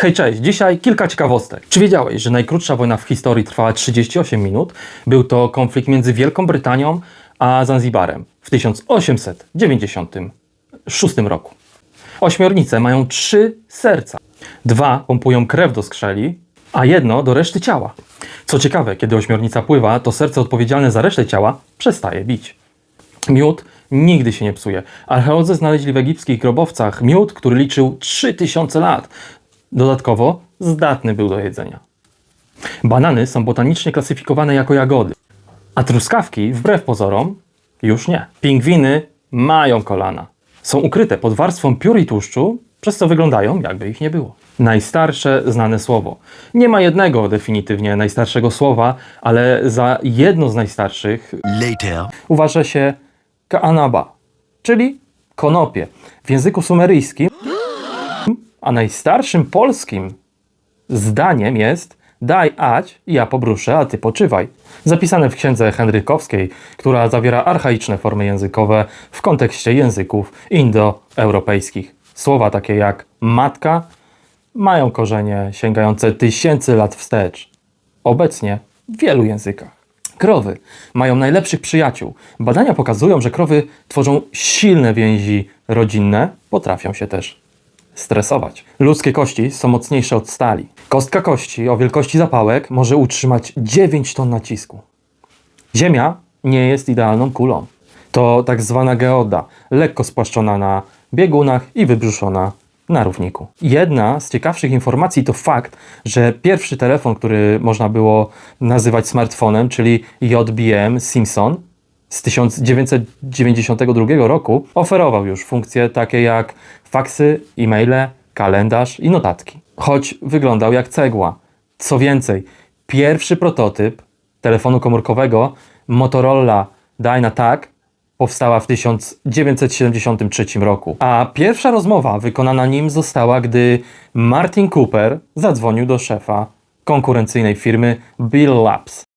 Hej, cześć! Dzisiaj kilka ciekawostek. Czy wiedziałeś, że najkrótsza wojna w historii trwała 38 minut? Był to konflikt między Wielką Brytanią a Zanzibarem w 1896 roku. Ośmiornice mają trzy serca. Dwa pompują krew do skrzeli, a jedno do reszty ciała. Co ciekawe, kiedy ośmiornica pływa, to serce odpowiedzialne za resztę ciała przestaje bić. Miód nigdy się nie psuje. Archeolodzy znaleźli w egipskich grobowcach miód, który liczył 3000 lat. Dodatkowo zdatny był do jedzenia. Banany są botanicznie klasyfikowane jako jagody, a truskawki, wbrew pozorom, już nie. Pingwiny mają kolana. Są ukryte pod warstwą piór i tłuszczu, przez co wyglądają, jakby ich nie było. Najstarsze znane słowo. Nie ma jednego definitywnie najstarszego słowa, ale za jedno z najstarszych Later. uważa się kaanaba, czyli konopie. W języku sumeryjskim, a najstarszym polskim zdaniem jest daj ać, ja pobruszę, a ty poczywaj. Zapisane w księdze Henrykowskiej, która zawiera archaiczne formy językowe w kontekście języków indoeuropejskich. Słowa takie jak matka mają korzenie sięgające tysięcy lat wstecz. Obecnie w wielu językach. Krowy mają najlepszych przyjaciół. Badania pokazują, że krowy tworzą silne więzi rodzinne, potrafią się też stresować. Ludzkie kości są mocniejsze od stali. Kostka kości o wielkości zapałek może utrzymać 9 ton nacisku. Ziemia nie jest idealną kulą. To tak zwana geoda, lekko spłaszczona na biegunach i wybrzuszona na równiku. Jedna z ciekawszych informacji to fakt, że pierwszy telefon, który można było nazywać smartfonem, czyli JBM Simpson z 1992 roku, oferował już funkcje takie jak faksy, e-maile, kalendarz i notatki. Choć wyglądał jak cegła. Co więcej, pierwszy prototyp telefonu komórkowego Motorola Dynatac powstała w 1973 roku, a pierwsza rozmowa wykonana nim została, gdy Martin Cooper zadzwonił do szefa konkurencyjnej firmy Bill Labs.